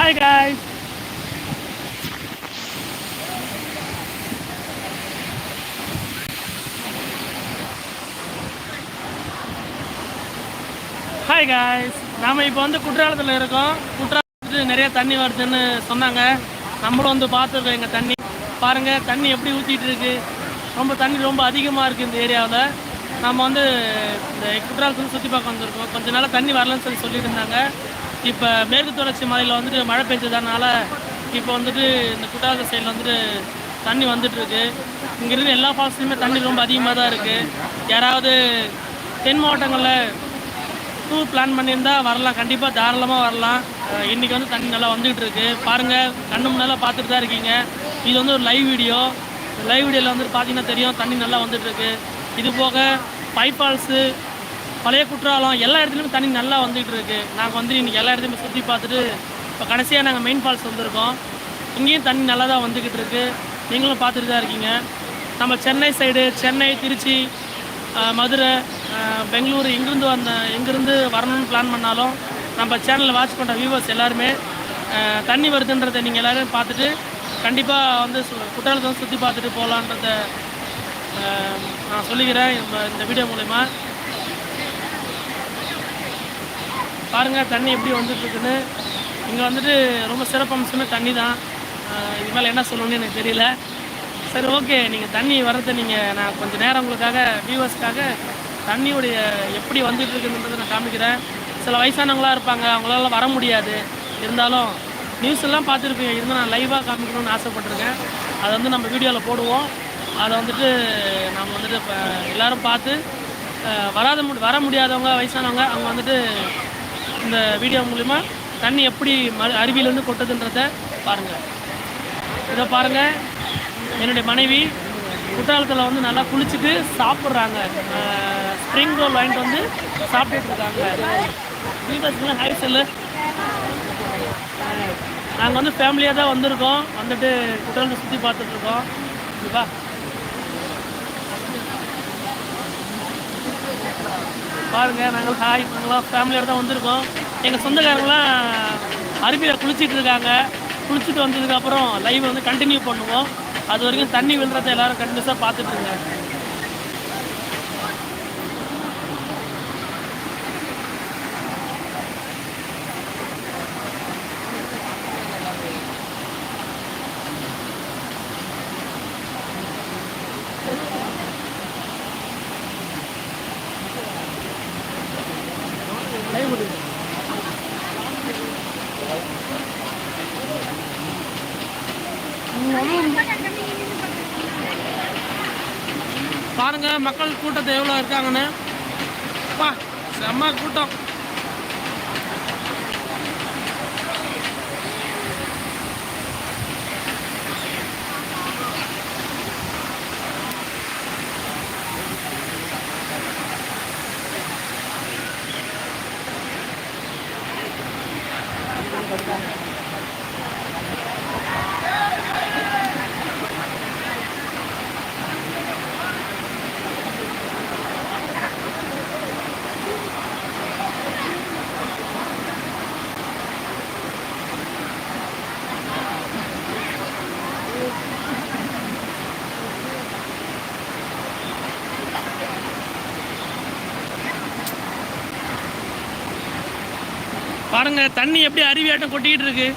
Hi guys hi guys நாம இப்போ வந்து குற்றாலத்தில் இருக்கோம். குற்றாலத்துக்கு நிறைய தண்ணி வருதுன்னு சொன்னாங்க. நம்மளும் வந்து பார்த்துருக்கோம் எங்கள் தண்ணி. பாருங்கள் தண்ணி எப்படி ஊற்றிட்டு இருக்கு. ரொம்ப தண்ணி ரொம்ப அதிகமாக இருக்குது இந்த ஏரியாவில். நம்ம வந்து இந்த குற்றாலத்துக்கு சுற்றி பார்க்க வந்திருக்கோம். கொஞ்ச நாளாக தண்ணி வரலன்னு சொல்லி சொல்லியிருந்தாங்க இப்போ மேற்கு தொடர்ச்சி மலையில் வந்துட்டு மழை பெஞ்சதுனால இப்போ வந்துட்டு இந்த குட்டாத சைடில் வந்துட்டு தண்ணி வந்துட்டு இருக்கு இங்க எல்லா ஃபால்ஸ்லையுமே தண்ணி ரொம்ப அதிகமாக தான் இருக்குது யாராவது தென் மாவட்டங்களில் டூர் பிளான் பண்ணியிருந்தா வரலாம். கண்டிப்பாக தாராளமாக வரலாம். இன்றைக்கி வந்து தண்ணி நல்லா வந்துகிட்டு இருக்கு. பாருங்கள் கண்ணு முன்னெல்லாம் பார்த்துட்டு தான் இருக்கீங்க. இது வந்து ஒரு லைவ் வீடியோ லைவ் வீடியோவில் வந்துட்டு பார்த்தீங்கன்னா தெரியும் தண்ணி நல்லா வந்துட்டு இருக்கு இது போக பைப் ஃபால்ஸு பழைய குற்றாலம் எல்லா இடத்துலையுமே தண்ணி நல்லா வந்துகிட்டு இருக்கு. நாங்கள் வந்து இன்றைக்கி எல்லா இடத்துலையுமே சுற்றி பார்த்துட்டு இப்போ கடைசியாக நாங்கள் மெயின் ஃபால்ஸ் வந்திருக்கோம். இங்கேயும் தண்ணி நல்லா தான் வந்துக்கிட்டு இருக்கு. நீங்களும் பார்த்துட்டு தான் இருக்கீங்க. நம்ம சென்னை சைடு சென்னை திருச்சி மதுரை பெங்களூர் எங்கேருந்து வந்த எங்கேருந்து வரணும்னு பிளான் பண்ணாலும் நம்ம சேனலில் வாட்ச் பண்ணுற வியூவர்ஸ் எல்லாருமே தண்ணி வருதுன்றதை நீங்கள் எல்லோரும் பார்த்துட்டு கண்டிப்பாக வந்து சு- குற்றாலத்தை வந்து சுற்றி பார்த்துட்டு போகலான்றத நான் சொல்லிக்கிறேன். இந்த- இந்த வீடியோ மூலயமா. பாருங்கள் தண்ணி எப்படி வந்துட்டுருக்குன்னு. இங்கே வந்துட்டு ரொம்ப சிறப்பம்சமே தண்ணி தான். இது மேலே என்ன சொல்லணும்னு எனக்கு தெரியல. சரி ஓகே. நீங்கள் தண்ணி வர்றதை நீங்கள் நான் கொஞ்சம் நேரம் உங்களுக்காக வியூவர்ஸ்க்காக தண்ணியுடைய எப்படி வந்துட்டு இருக்குன்றதை நான் காமிக்கிறேன். சில வயசானவங்களாக இருப்பாங்க அவங்களால வர முடியாது. இருந்தாலும் நியூஸ் எல்லாம் பார்த்துருப்பீங்க. இருந்தால் நான் லைவாக காமிக்கணும்னு ஆசைப்பட்டிருக்கேன். அதை வந்து நம்ம வீடியோவில் போடுவோம். அதை வந்துட்டு நம்ம வந்துட்டு இப்போ எல்லோரும் பார்த்து வராத வர முடியாதவங்க வயசானவங்க அவங்க வந்துட்டு இந்த வீடியோ மூலிமா தண்ணி எப்படி ம அருவியிலேருந்து கொட்டுதுன்றதை பாருங்கள் இதை பாருங்கள் என்னுடைய மனைவி குற்றாலத்தில் வந்து நல்லா குளிச்சுட்டு சாப்பிட்றாங்க. ஸ்ப்ரிங் ரோல் வாங்கிட்டு வந்து சாப்பிட்டுட்டு இருக்காங்க. ஹை செல்லு. நாங்கள் வந்து ஃபேமிலியாக தான் வந்திருக்கோம். வந்துட்டு குற்றாலத்தை சுற்றி பார்த்துட்ருக்கோம் இதுவா நாங்கள் ஹாய் நாங்களாம் ஃபேமிலியோடு தான் வந்திருக்கோம். எங்கள் சொந்தக்காரங்களாம் அருவியில் குளிச்சுட்டு இருக்காங்க. குளிச்சுட்டு வந்ததுக்கப்புறம் லைவ் வந்து கண்டினியூ பண்ணுவோம். அது வரைக்கும் தண்ணி விழுறத எல்லாரும் கண்டினியூஸாக பார்த்துட்டு இருங்க. மக்கள் கூட்டத்தை எவ்வளோ இருக்காங்கன்னு? பா செம்ம கூட்டம். பாருங்க தண்ணி எப்படி அருவியாட்டம் கொட்டிக்கிட்டு இருக்கு.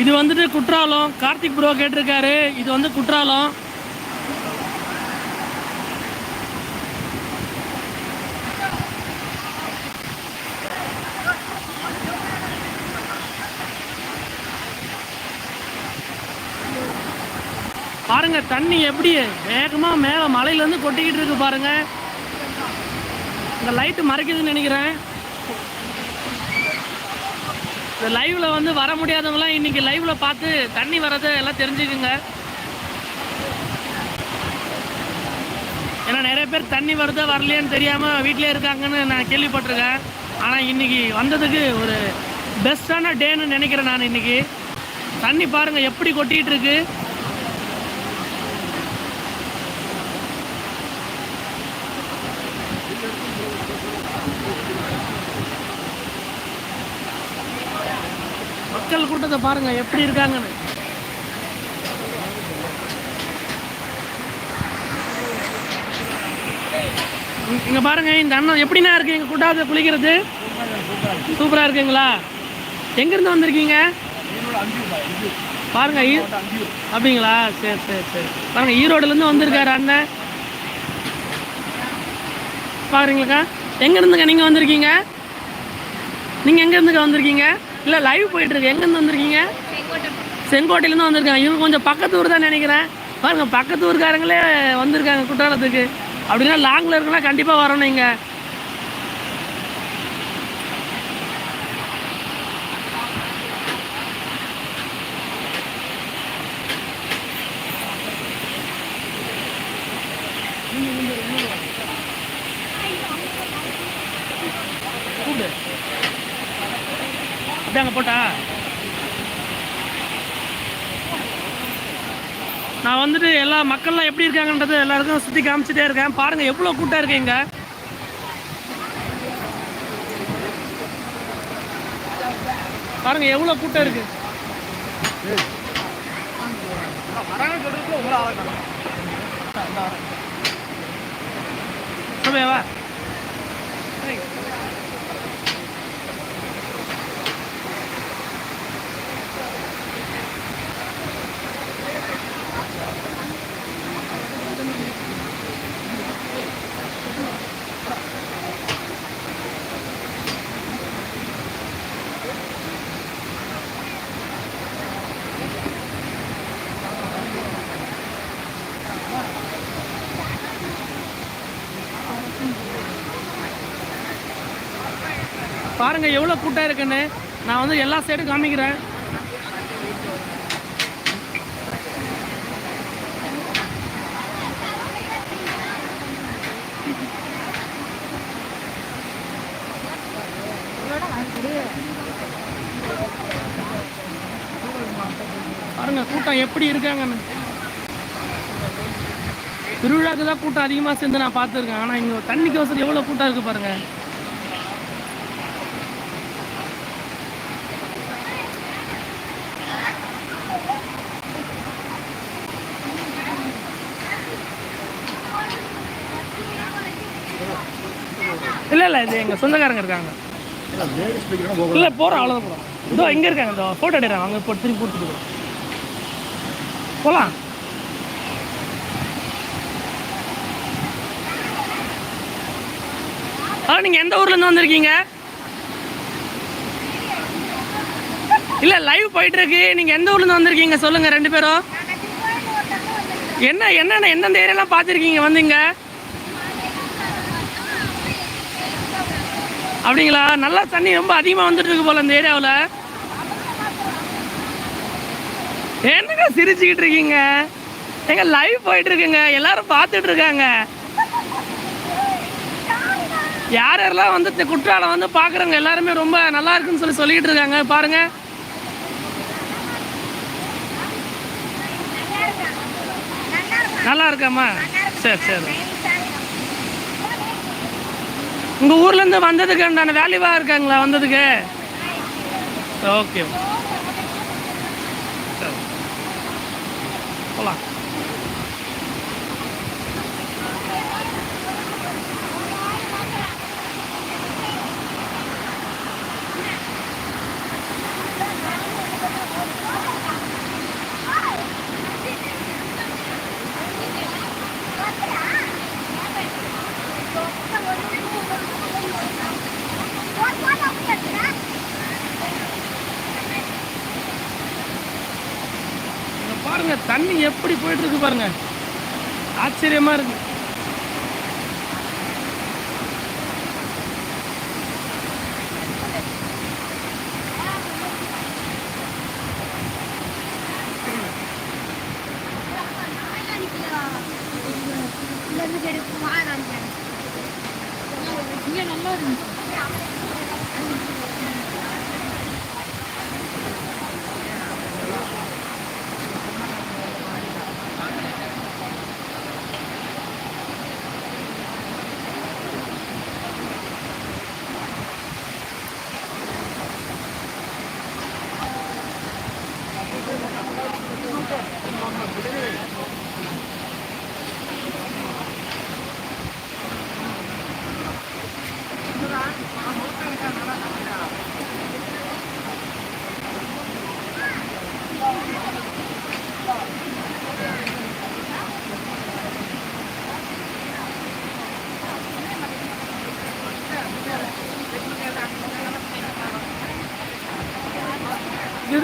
இது வந்துட்டு குற்றாலம். கார்த்திக் ப்ரோ கேட்டிருக்காரு இது வந்து குற்றாலம். பாருங்க தண்ணி எப்படி வேகமா மேல மலையில இருந்து கொட்டிக்கிட்டு இருக்கு பாருங்க. இந்த லைட் மறைக்குதுன்னு நினைக்கிறேன். இந்த லைவ்ல வந்து வர முடியாதவங்களாம் இன்னைக்கு லைவ்ல பார்த்து தண்ணி வர்றதை எல்லாம் தெரிஞ்சுக்குங்க. ஏன்னா நிறைய பேர் தண்ணி வருதா வரலையான்னு தெரியாமல் வீட்டிலே இருக்காங்கன்னு நான் கேள்விப்பட்டிருக்கேன். ஆனால் இன்னைக்கு வந்ததுக்கு ஒரு பெஸ்ட்டான டேன்னு நினைக்கிறேன் நான் இன்னைக்கு. தண்ணி பாருங்கள் எப்படி கொட்டிகிட்டு இருக்கு மக்கள் கூட்டத்தை பாருங்க எப்படி இருக்காங்கன்னு. இங்க- பாருங்க இந்த அண்ணன் எப்படிண்ணா இருக்கு? எங்க கூட்டாவது குளிக்கிறது? சூப்பரா இருக்குங்களா? எங்க இருந்து வந்திருக்கீங்க? பாருங்க ஈ- அப்படிங்களா? சரி சரி சரி. பாருங்க ஈரோடுல இருந்து வந்திருக்காரு அண்ணன். பாக்குறீங்களாக்கா எங்க இருந்துங்க நீங்க வந்திருக்கீங்க? நீங்க எங்க இருந்துங்க வந்திருக்கீங்க? இல்லை லைவ் போயிட்டுருக்கு. எங்கேருந்து வந்திருக்கீங்க? செங்கோட்டையிலேருந்து வந்திருக்காங்க இவங்க கொஞ்சம் பக்கத்து ஊர் தான் நினைக்கிறேன். பாருங்க பக்கத்து ஊருக்காரங்களே வந்திருக்காங்க குற்றாலத்துக்கு. அப்படின்னா லாங்கில் இருக்குன்னா கண்டிப்பாக வரணும் இங்கே. இதாங்க போட்டா. நான் வந்துட்டு எல்லா மக்கள்லாம் எப்படி இருக்காங்கன்றது எல்லாருக்கும் சுற்றி காமிச்சிட்டே இருக்கேன். பாருங்க எவ்வளோ கூட்டம் இருக்கு இங்க. பாருங்க எவ்வளோ கூட்டம் இருக்கு. சுபேவா பாருங்க எவ்வளோ கூட்டம் இருக்குன்னு. நான் வந்து எல்லா சைடும் காமிக்கிறேன். பாருங்க கூட்டம் எப்படி இருக்காங்கன்னு. திருவிழாக்கு தான் கூட்டம் அதிகமாக சேர்ந்து நான் பார்த்துருக்கேன். ஆனால் இங்கே தண்ணிக்கு வசதி எவ்வளோ கூட்டம் இருக்கு பாருங்க. இல்லை இல்லை இது எங்கள் சொந்தக்காரங்க இருக்காங்க. இல்லை போகிறோம் அவ்வளோதான் போகிறோம் இதோ இங்கே இருக்காங்க இந்த ஃபோட்டோ எடுக்கிறாங்க. அங்கே இப்போ திரும்பி கொடுத்துட்டு போகிறோம் போகலாம் ஆ நீங்கள் எந்த ஊர்லேருந்து வந்திருக்கீங்க? இல்லை லைவ் போயிட்டு இருக்கு. நீங்கள் எந்த ஊர்லேருந்து வந்திருக்கீங்க? சொல்லுங்கள் ரெண்டு பேரும். என்ன என்னென்ன எந்தெந்த ஏரியாலாம் பார்த்துருக்கீங்க? வந்தீங்க? அப்படிங்களா? நல்லா தண்ணி ரொம்ப அதிகமாக வந்துட்டு இருக்கு போல இந்த ஏரியாவில். என்னங்க சிரிச்சுக்கிட்டு இருக்கீங்க? எங்க லைவ் போயிட்டு இருக்குங்க. எல்லாரும் பார்த்துட்டு இருக்காங்க. யார் யாரெல்லாம் வந்து இந்த குற்றாலம் வந்து பார்க்குறவங்க எல்லாருமே ரொம்ப நல்லா இருக்குன்னு சொல்லி சொல்லிக்கிட்டு இருக்காங்க. பாருங்க. நல்லா இருக்காம்மா? சரி சரி. உங்க ஊர்ல இருந்து வந்ததுக்கு உண்டான வேல்யூவாக இருக்காங்களா வந்ததுக்கு? ஓகே. போலாம். இங்க தண்ணி எப்படி போயிட்டு இருக்கு பாருங்க. ஆச்சரியமா இருக்கு. நல்லா இருந்துச்சு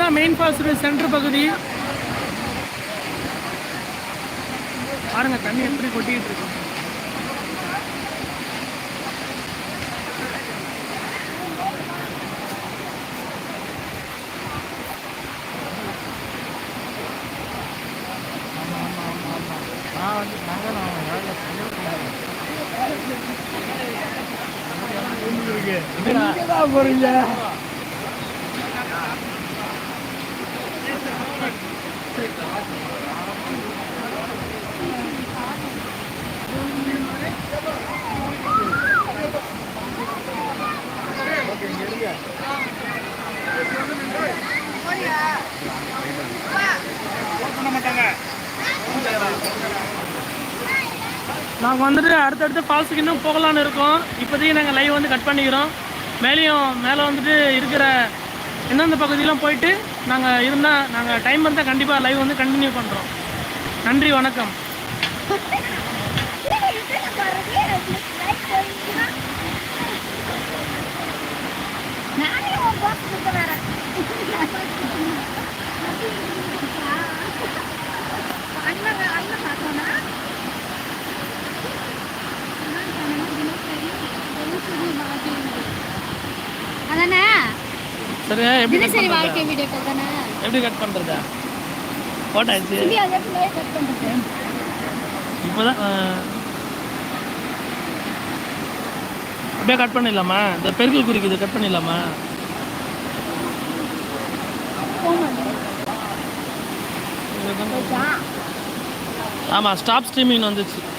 இதுதான் மெயின் ஃபால்ஸ் சென்டர் பகுதி. பாருங்க தண்ணி எப்படி கொட்டிட்டு இருக்கு. நாங்கள் வந்துட்டு அடுத்தடுத்த ஃபால்ஸுக்கு இன்னும் போகலான்னு இருக்கோம். இப்போதைக்கு நாங்கள் லைவ் வந்து கட் பண்ணிக்கிறோம். மேலேயும் மேலே வந்துட்டு இருக்கிற எந்தெந்த பகுதியெலாம் போயிட்டு நாங்கள் இருந்தால் நாங்கள் டைம் இருந்தால் கண்டிப்பாக லைவ் வந்து கண்டினியூ பண்ணுறோம் நன்றி வணக்கம். அண்ணன் அண்ணன் பார்த்தோன்னா அதானே? சரி எப்படி கட் தினசரி பண்ணுறது வாழ்க்கை வீடியோக்கள் தானே எப்படி கட் பண்ணுறதா போட்டாச்சு. கட் பண்ணுறது இப்போ தான் அப்படியே கட் பண்ணிடலாமா? இந்த பெருக்கல் குறிக்குது கட் பண்ணிடலாமா? ஆமாம் ஸ்டாப் ஸ்ட்ரீமிங் வந்துச்சு.